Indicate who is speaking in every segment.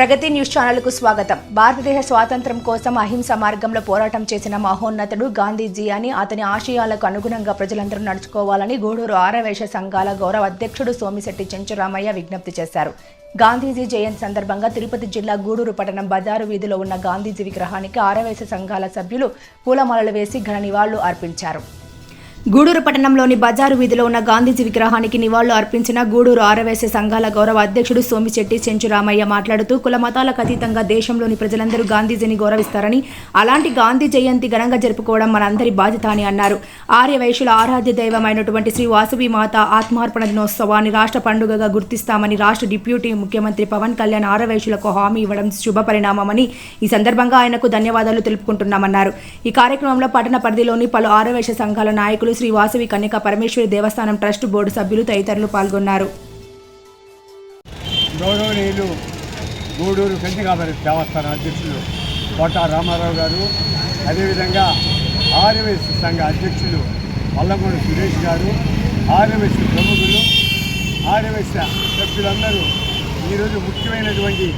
Speaker 1: ప్రగతి news ఛానల్కు స్వాగతం. భారతదేశ స్వాతంత్ర్యం కోసం అహింస మార్గంలో పోరాటం చేసిన మహోన్నతుడు గాంధీజీ అని అతని ఆశయాలకు అనుగుణంగా ప్రజలందరూ నడుచుకోవాలని గూడూరు ఆరవేశ సంఘాల గౌరవ అధ్యక్షుడు సోమిశెట్టి చెంచురామయ్య విజ్ఞప్తి చేశారు. గాంధీజీ జయంతి సందర్భంగా తిరుపతి జిల్లా గూడూరు పట్టణం బజారు వీధిలో ఉన్న గాంధీజీ విగ్రహానికి ఆరవేశ సంఘాల సభ్యులు పూలమాలలు వేసి ఘన నివాళులు అర్పించారు. గూడూరు పట్టణంలోని బజారు వీధిలో ఉన్న గాంధీజీ విగ్రహానికి నివాళులు అర్పించిన గూడూరు ఆరవేశ సంఘాల గౌరవ అధ్యక్షుడు సోమిశెట్టి చెంచురామయ్య మాట్లాడుతూ కుల మతాలకు అతీతంగా దేశంలోని ప్రజలందరూ గాంధీజీని గౌరవిస్తారని అలాంటి గాంధీ జయంతి ఘనంగా జరుపుకోవడం మనందరి బాధ్యత అని అన్నారు. ఆర్యవైశ్యుల ఆరాధ్య దైవమైనటువంటి శ్రీ వాసవి మాత ఆత్మార్పణ దినోత్సవాన్ని రాష్ట్ర పండుగగా గుర్తిస్తామని రాష్ట్ర డిప్యూటీ ముఖ్యమంత్రి పవన్ కళ్యాణ్ ఆరవైశ్యులకు హామీ ఇవ్వడం శుభ పరిణామమని ఈ సందర్భంగా ఆయనకు ధన్యవాదాలు తెలుపుకుంటున్నామన్నారు. ఈ కార్యక్రమంలో పట్టణ పరిధిలోని పలు ఆరవేశ సంఘాల నాయకులు శ్రీ వాసవి కన్యక పరమేశ్వరి దేవస్థానం ట్రస్ట్ బోర్డు సభ్యులు తదితరులు పాల్గొన్నారు.
Speaker 2: గౌరవనీయులు గూడూరు కంచికాపరి దేవస్థానం అధ్యక్షులు కోట రామారావు గారు అదేవిధంగా ఆర్ఎంఎస్ సంఘ అధ్యక్షులు వల్లమూడి సురేష్ గారు ఆర్ఎంఎస్ ప్రముఖులు ఆర్ఎంఎస్ సభ్యులందరూ ఈరోజు ముఖ్యమైనటువంటి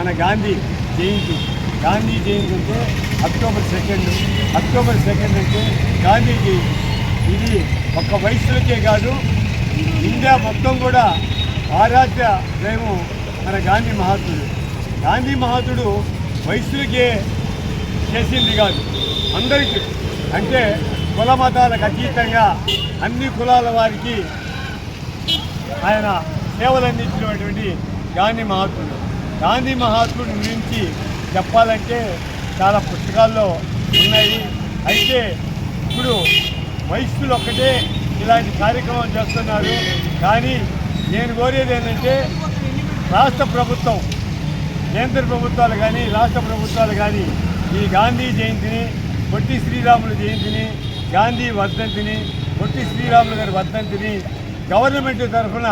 Speaker 2: మన గాంధీ జయంతి. గాంధీ జయంతి అంటే అక్టోబర్ సెకండ్ అక్టోబర్ సెకండ్ అంటే గాంధీ జయంతి. ఇది ఒక్క వైశ్యులకే కాదు ఇండియా మొత్తం కూడా ఆరాధ్య దైవం మన గాంధీ మహాత్ముడు. గాంధీ మహాత్ముడు వైశ్యులకే చేసింది కాదు అందరికీ. అంటే కుల మతాలకు అతీతంగా అన్ని కులాల వారికి ఆయన సేవలు అందించినటువంటి గాంధీ మహాత్ముడు. గాంధీ మహాత్ముడి గురించి చెప్పాలంటే చాలా పుస్తకాల్లో ఉన్నాయి. అయితే ఇప్పుడు వయస్సులు ఒక్కటే ఇలాంటి కార్యక్రమం చేస్తున్నారు. కానీ నేను కోరేది ఏంటంటే రాష్ట్ర ప్రభుత్వం కేంద్ర ప్రభుత్వాలు కానీ రాష్ట్ర ప్రభుత్వాలు కానీ ఈ గాంధీ జయంతిని పొట్టి శ్రీరాములు జయంతిని గాంధీ వర్ధంతిని పొట్టి శ్రీరాములు గారి వర్ధంతిని గవర్నమెంట్ తరఫున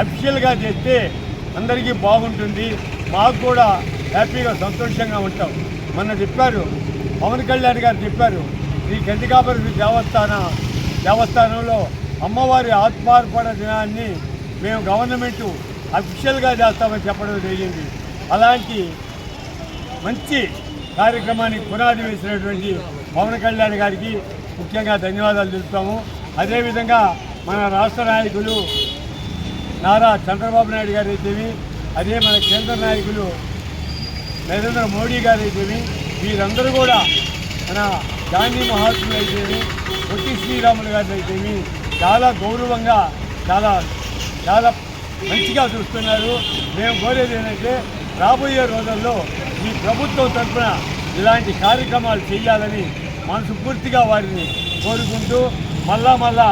Speaker 2: అఫీషియల్గా చేస్తే అందరికీ బాగుంటుంది. మాకు కూడా హ్యాపీగా సంతోషంగా ఉంటాం. మొన్న చెప్పారు పవన్ కళ్యాణ్ గారు చెప్పారు శ్రీ గంటికాపరి దేవస్థాన దేవస్థానంలో అమ్మవారి ఆత్మార్పణ దినాన్ని మేము గవర్నమెంట్ అఫీషియల్గా చేస్తామని చెప్పడం జరిగింది. అలాంటి మంచి కార్యక్రమానికి పునాది వేసినటువంటి పవన్ కళ్యాణ్ గారికి ముఖ్యంగా ధన్యవాదాలు తెలుపుతాము. అదేవిధంగా మన రాష్ట్ర నాయకులు నారా చంద్రబాబు నాయుడు గారు అయితేమి అదే మన కేంద్ర నాయకులు నరేంద్ర మోడీ గారు అయితేమి వీరందరూ కూడా మన గాంధీ మహాత్ములు అయితేమి పొట్టి శ్రీరాములు గారు అయితేమి చాలా గౌరవంగా చాలా చాలా మంచిగా చూస్తున్నారు. మేము కోరేది ఏంటంటే రాబోయే రోజుల్లో ఈ ప్రభుత్వం తరఫున ఇలాంటి కార్యక్రమాలు చేయాలని మనసు పూర్తిగా వారిని కోరుకుంటూ మళ్ళా మళ్ళా